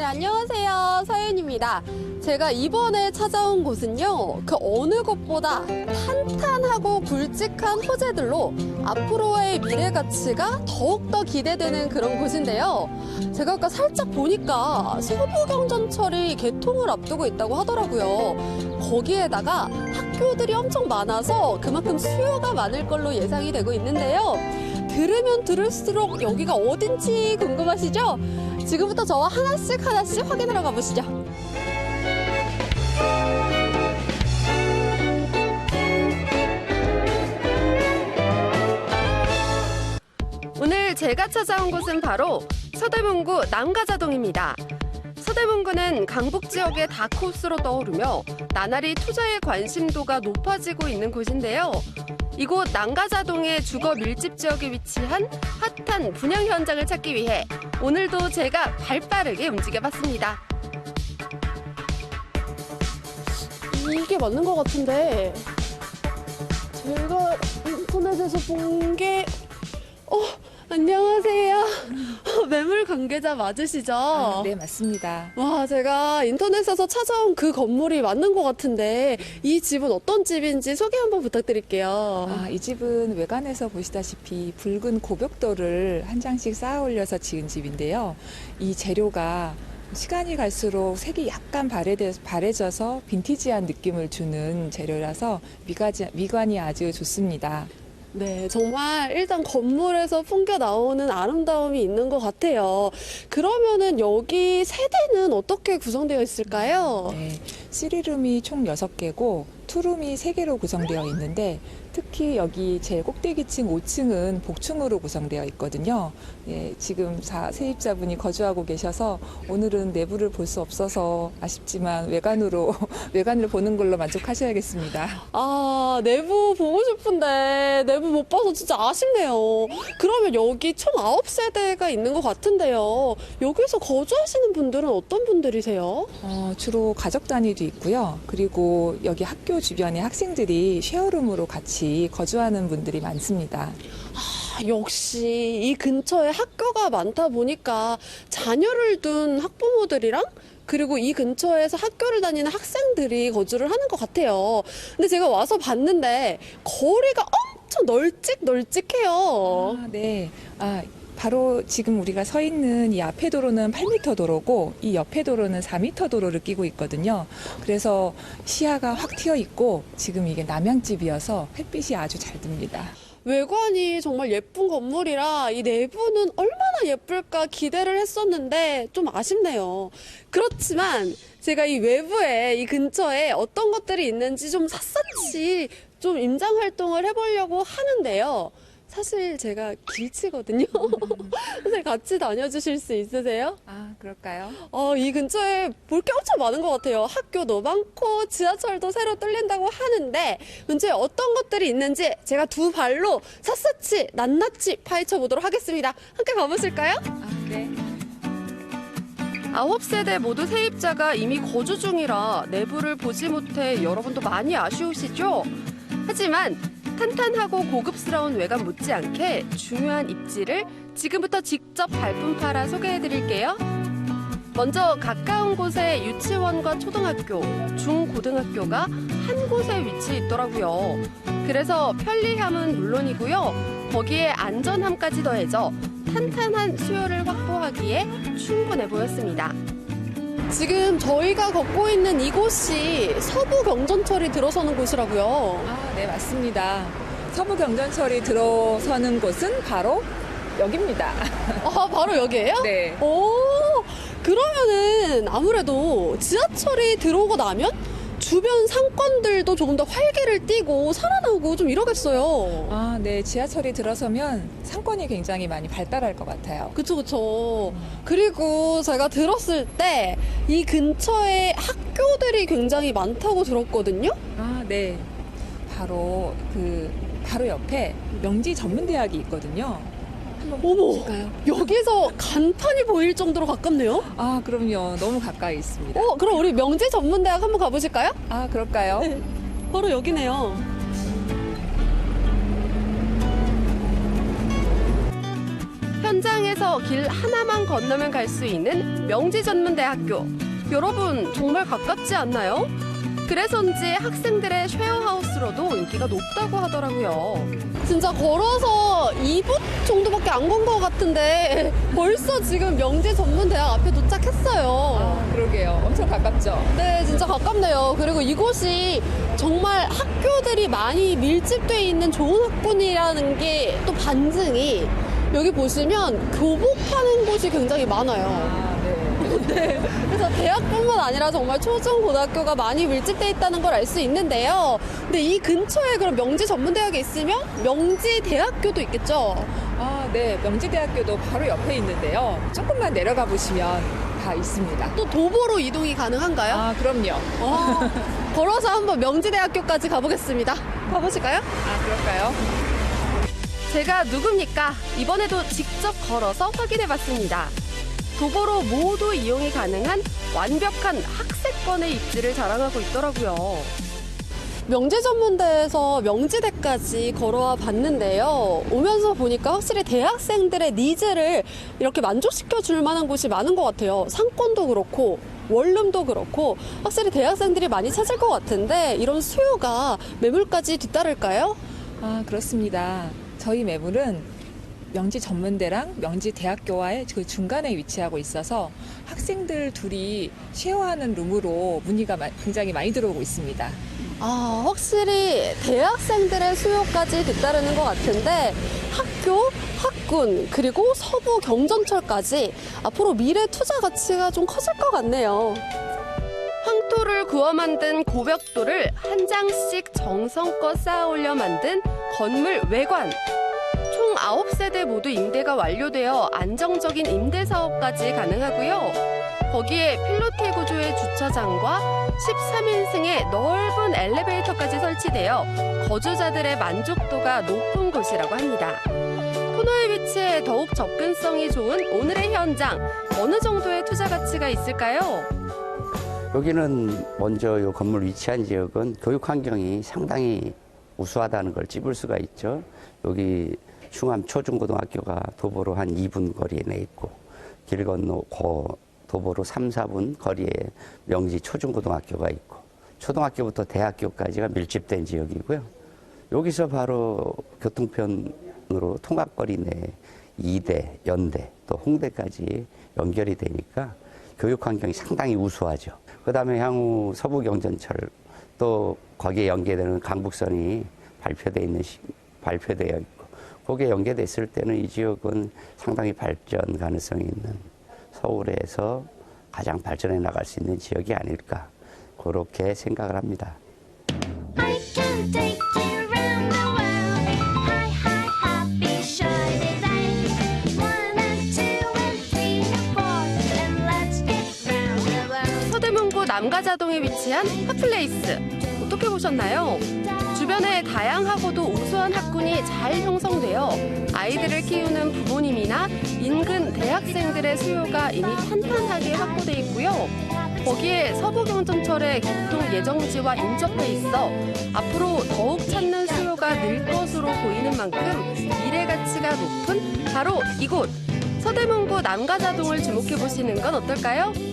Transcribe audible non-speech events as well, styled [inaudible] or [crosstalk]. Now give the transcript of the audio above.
네, 안녕하세요. 서윤입니다. 제가 이번에 찾아온 곳은요, 그 어느 곳보다 탄탄하고 굵직한 호재들로 앞으로의 미래 가치가 더욱더 기대되는 그런 곳인데요. 제가 아까 살짝 보니까 서부경전철이 개통을 앞두고 있다고 하더라고요. 거기에다가 학교들이 엄청 많아서 그만큼 수요가 많을 걸로 예상이 되고 있는데요. 들으면 들을수록 여기가 어딘지 궁금하시죠? 지금부터 저와 하나씩 하나씩 확인하러 가보시죠. 오늘 제가 찾아온 곳은 바로 서대문구 남가자동입니다. 서대문구는 강북 지역의 다크호스로 떠오르며 나날이 투자의 관심도가 높아지고 있는 곳인데요. 이곳 남가자동의 주거 밀집 지역에 위치한 핫한 분양 현장을 찾기 위해 오늘도 제가 발빠르게 움직여봤습니다. 이게 맞는 것 같은데 제가 인터넷에서 본 게 어, 안녕하세요. 매물 관계자 맞으시죠? 아, 네, 맞습니다. 와, 제가 인터넷에서 찾아온 그 건물이 맞는 것 같은데 이 집은 어떤 집인지 소개 한번 부탁드릴게요. 아, 이 집은 외관에서 보시다시피 붉은 고벽돌을 한 장씩 쌓아 올려서 지은 집인데요. 이 재료가 시간이 갈수록 색이 약간 바래돼, 바래져서 빈티지한 느낌을 주는 재료라서 미가지, 미관이 아주 좋습니다. 네, 정말 일단 건물에서 풍겨 나오는 아름다움이 있는 것 같아요. 그러면은 여기 세대는 어떻게 구성되어 있을까요? 네, 시리룸이 총 6개고 투룸이 3개로 구성되어 있는데 특히 여기 제일 꼭대기층 5층은 복층으로 구성되어 있거든요. 예, 지금 사, 세입자분이 거주하고 계셔서 오늘은 내부를 볼 수 없어서 아쉽지만 외관으로 [laughs] 외관을 보는 걸로 만족하셔야겠습니다. 아, 내부 보고 싶은데 내부 못 봐서 진짜 아쉽네요. 그러면 여기 총 9세대가 있는 것 같은데요. 여기서 거주하시는 분들은 어떤 분들이세요? 어, 주로 가족 단위도 있고요. 그리고 여기 학교 주변에 학생들이 쉐어룸으로 같이 거주하는 분들이 많습니다. 아, 역시 이 근처에 학교가 많다 보니까 자녀를 둔 학부모들이랑 그리고 이 근처에서 학교를 다니는 학생들이 거주를 하는 것 같아요. 근데 제가 와서 봤는데 거리가 엄청 널찍널찍해요. 아, 네. 아, 바로 지금 우리가 서 있는 이 앞에 도로는 8m 도로고 이 옆에 도로는 4m 도로를 끼고 있거든요. 그래서 시야가 확 트여 있고 지금 이게 남양집이어서 햇빛이 아주 잘 듭니다. 외관이 정말 예쁜 건물이라 이 내부는 얼마나 예쁠까 기대를 했었는데 좀 아쉽네요. 그렇지만 제가 이 외부에 이 근처에 어떤 것들이 있는지 좀 샅샅이 좀 임장 활동을 해보려고 하는데요. 사실 제가 길치거든요. [laughs] 선생님 같이 다녀주실 수 있으세요? 아, 그럴까요? 어, 이 근처에 볼 게 엄청 많은 것 같아요. 학교도 많고 지하철도 새로 뚫린다고 하는데 근처에 어떤 것들이 있는지 제가 두 발로 샅샅이 낱낱이 파헤쳐 보도록 하겠습니다. 함께 가보실까요? 아, 네. 아홉 세대 모두 세입자가 이미 거주 중이라 내부를 보지 못해 여러분도 많이 아쉬우시죠? 하지만 탄탄하고 고급스러운 외관 못지않게 중요한 입지를 지금부터 직접 발품 팔아 소개해 드릴게요. 먼저 가까운 곳에 유치원과 초등학교, 중고등학교가 한 곳에 위치해 있더라고요. 그래서 편리함은 물론이고요. 거기에 안전함까지 더해져 탄탄한 수요를 확보하기에 충분해 보였습니다. 지금 저희가 걷고 있는 이곳이 서부 경전철이 들어서는 곳이라고요. 아, 네, 맞습니다. 서부 경전철이 들어서는 곳은 바로 여기입니다. 아, 바로 여기예요? 네. 오, 그러면은 아무래도 지하철이 들어오고 나면 주변 상권들도 조금 더 활기를 띠고 살아나고 좀 이러겠어요. 아, 네. 지하철이 들어서면 상권이 굉장히 많이 발달할 것 같아요. 그쵸, 그쵸. 그리고 제가 들었을 때 이 근처에 학교들이 굉장히 많다고 들었거든요? 아, 네. 바로 그 바로 옆에 명지 전문대학이 있거든요. 한번 어머, 볼까요? 여기서 간판이 보일 정도로 가깝네요? 아, 그럼요. 너무 가까이 있습니다. 어, 그럼 우리 명지 전문대학 한번 가보실까요? 아, 그럴까요? 네. 바로 여기네요. 현장에서 길 하나만 건너면 갈 수 있는 명지 전문대학교. 여러분 정말 가깝지 않나요? 그래서인지 학생들의 쉐어하우스로도 인기가 높다고 하더라고요. 진짜 걸어서 2분 정도밖에 안 건 것 같은데 벌써 지금 명지 전문대학 앞에 도착했어요. 아, 그러게요. 엄청 가깝죠? 네, 진짜 가깝네요. 그리고 이곳이 정말 학교들이 많이 밀집돼 있는 좋은 학군이라는 게 또 반증이 여기 보시면 교복하는 곳이 굉장히 많아요. 아, 네. [laughs] 그래서 대학뿐만 아니라 정말 초중 고등학교가 많이 밀집돼 있다는 걸 알 수 있는데요. 근데 이 근처에 그럼 명지 전문대학에 있으면 명지 대학교도 있겠죠? 아, 네. 명지대학교도 바로 옆에 있는데요. 조금만 내려가 보시면 다 있습니다. 또 도보로 이동이 가능한가요? 아, 그럼요. 어, 걸어서 한번 명지대학교까지 가보겠습니다. 가보실까요? 아, 그럴까요? 제가 누굽니까? 이번에도 직접 걸어서 확인해 봤습니다. 도보로 모두 이용이 가능한 완벽한 학세권의 입지를 자랑하고 있더라고요. 명지 전문대에서 명지대까지 걸어와 봤는데요. 오면서 보니까 확실히 대학생들의 니즈를 이렇게 만족시켜 줄 만한 곳이 많은 것 같아요. 상권도 그렇고, 원룸도 그렇고, 확실히 대학생들이 많이 찾을 것 같은데, 이런 수요가 매물까지 뒤따를까요? 아, 그렇습니다. 저희 매물은 명지 전문대랑 명지 대학교와의 그 중간에 위치하고 있어서 학생들 둘이 쉐어하는 룸으로 문의가 마- 굉장히 많이 들어오고 있습니다. 아, 확실히 대학생들의 수요까지 뒤따르는 것 같은데 학교, 학군, 그리고 서부 경전철까지 앞으로 미래 투자 가치가 좀 커질 것 같네요. 황토를 구워 만든 고벽돌을 한 장씩 정성껏 쌓아 올려 만든 건물 외관. 총 9세대 모두 임대가 완료되어 안정적인 임대 사업까지 가능하고요. 거기에 필로티 구조의 주차장과 13인승의 넓은 엘리베이터까지 설치되어 거주자들의 만족도가 높은 곳이라고 합니다. 코너에 위치해 더욱 접근성이 좋은 오늘의 현장 어느 정도의 투자 가치가 있을까요? 여기는 먼저 이 건물 위치한 지역은 교육 환경이 상당히 우수하다는 걸 찝을 수가 있죠. 여기 충암 초중고등학교가 도보로 한 2분 거리에 내 있고 길 건너 고 도보로 3, 4분 거리에 명지 초중고등학교가 있고 초등학교부터 대학교까지가 밀집된 지역이고요. 여기서 바로 교통편으로 통합거리 내 이대, 연대, 또 홍대까지 연결이 되니까 교육 환경이 상당히 우수하죠. 그 다음에 향후 서부경전철 또 거기에 연계되는 강북선이 발표돼 있는 시, 발표되어 있고 거기에 연계됐을 때는 이 지역은 상당히 발전 가능성이 있는 서울에서 가장 발전해 나갈 수 있는 지역이 아닐까 그렇게 생각을 합니다. 서대문구 남가자동에 위치한 핫플레이스 어떻게 보셨나요? 주변에 다양하고도 우수한 학군이 잘 형성되어 아이들을 키우는 부모님이나 인근 대학생들의 수요가 이미 탄탄하게 확보돼 있고요. 거기에 서부경전철의 교통 예정지와 인접해 있어 앞으로 더욱 찾는 수요가 늘 것으로 보이는 만큼 미래 가치가 높은 바로 이곳 서대문구 남가자동을 주목해 보시는 건 어떨까요?